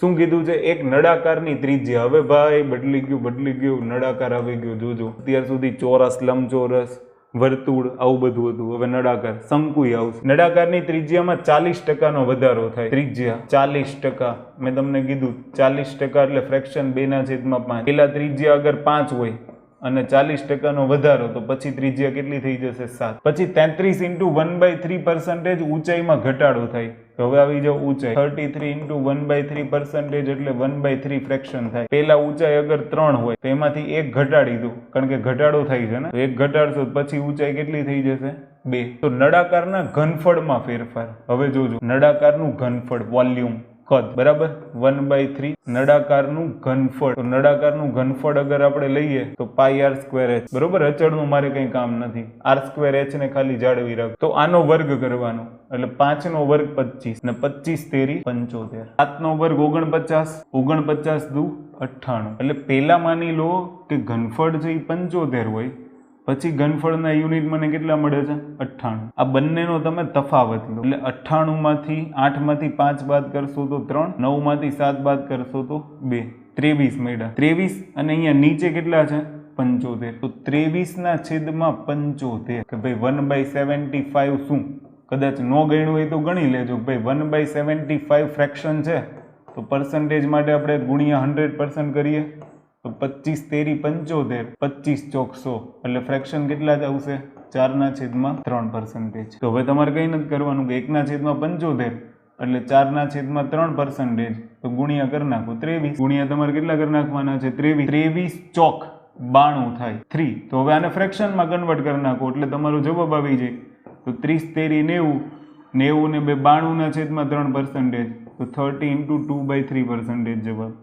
શું કીધું છે? એક નળાકારની ત્રિજ્યા. હવે ભાઈ, બદલી ગયું બદલી ગયું. નળાકાર આવી ગયું, જોજો. અત્યાર સુધી ચોરસ, લંબચોરસ, વર્તુળ, આવું બધું હતું. હવે નળાકાર, શંકુય આવશે. નળાકારની ત્રિજ્યામાં ચાલીસ ટકાનો વધારો થાય. ત્રિજ્યા, ચાલીસ ટકા. મેં તમને કીધું, ચાલીસ ટકા એટલે ફ્રેક્શન બે ના છેદમાં પાંચ. પેલા ત્રિજ્યા અગર પાંચ હોય અને ચાલીસ ટકાનો વધારો, તો પછી ત્રિજ્યા કેટલી થઈ જશે? સાત. પછી તેત્રીસ into one by three percentage ઊંચાઈમાં ઘટાડો થાય. તો હવે આવી જાવ ઊંચાઈ. Thirty three into one by three percentage એટલે વન બાય થ્રી ફ્રેક્શન થાય. પેલા ઊંચાઈ અગર ત્રણ હોય, તો એમાંથી એક ઘટાડી દો. કારણ કે ઘટાડો થાય છે ને? એક ઘટાડશો પછી ઊંચાઈ કેટલી થઈ જશે? બે. તો નળાકારના ઘનફળમાં ફેરફાર. હવે જોજો. નળાકારનું ઘનફળ, વોલ્યુમ. કદ, બરાબર? વન બાય થ્રી નળાકારનું ઘનફળ. તો નળાકારનું ઘનફળ અગર આપણે લઈએ, તો પાઈ આર સ્ક્વેર એચ બરોબર? અચળનું મારે કંઈ કામ નથી. આર સ્ક્વેર એચ ને ખાલી જાળવી રાખ. તો આનો વર્ગ કરવાનો. એટલે પાંચ નો વર્ગ પચીસ ને પચીસ તેરી પંચોતેર. સાત નો વર્ગ ઓગણપચાસ. ઓગણપચાસ દુ અઠ્ઠાણું. એટલે પેલા માની લો કે ઘનફળ છે એ પંચોતેર હોય પછી ઘનફળના યુનિટ મને કેટલા મળે છે? અઠ્ઠાણું. આ બંનેનો તમે તફાવત લો. એટલે અઠ્ઠાણુંમાંથી આઠમાંથી પાંચ બાદ કરશો તો ત્રણ, નવમાંથી સાત બાદ કરશો તો બે. ત્રેવીસ મળ્યા. ત્રેવીસ અને અહીંયા નીચે કેટલા છે? પંચોતેર. તો ત્રેવીસના છેદમાં પંચોતેર. કે ભાઈ વન બાય સેવન્ટી ફાઈવ શું? કદાચ ન ગણ્યું હોય તો ગણી લેજો. ભાઈ one by seventy five fraction છે? તો પર્સન્ટેજ માટે આપણે ગુણ્યા હંડ્રેડ પર્સન્ટ કરીએ. તો પચીસ તેરી પંચોતેર પચીસ ચોકસો. એટલે ફ્રેક્શન કેટલા જ આવશે? ચારના છેદમાં ત્રણ પર્સન્ટેજ તો હવે તમારે કંઈ નથી કરવાનું કે એકના છેદમાં પંચોતેર, એટલે ચારના છેદમાં ત્રણ પર્સન્ટેજ તો ગુણ્યા કરી નાખો ત્રેવીસ. ગુણ્યા તમારે કેટલા કરી નાખવાના છે? ત્રેવીસ. ત્રેવીસ ચોક બાણું થાય. થ્રી તો હવે આને ફ્રેક્શનમાં કન્વર્ટ કરી નાખો, એટલે તમારો જવાબ આવી જાય. તો ત્રીસ તેરી નેવું. નેવું ને બે બાણુંના છેદમાં ત્રણ પર્સન્ટેજ તો thirty into two by three percentage જવાબ.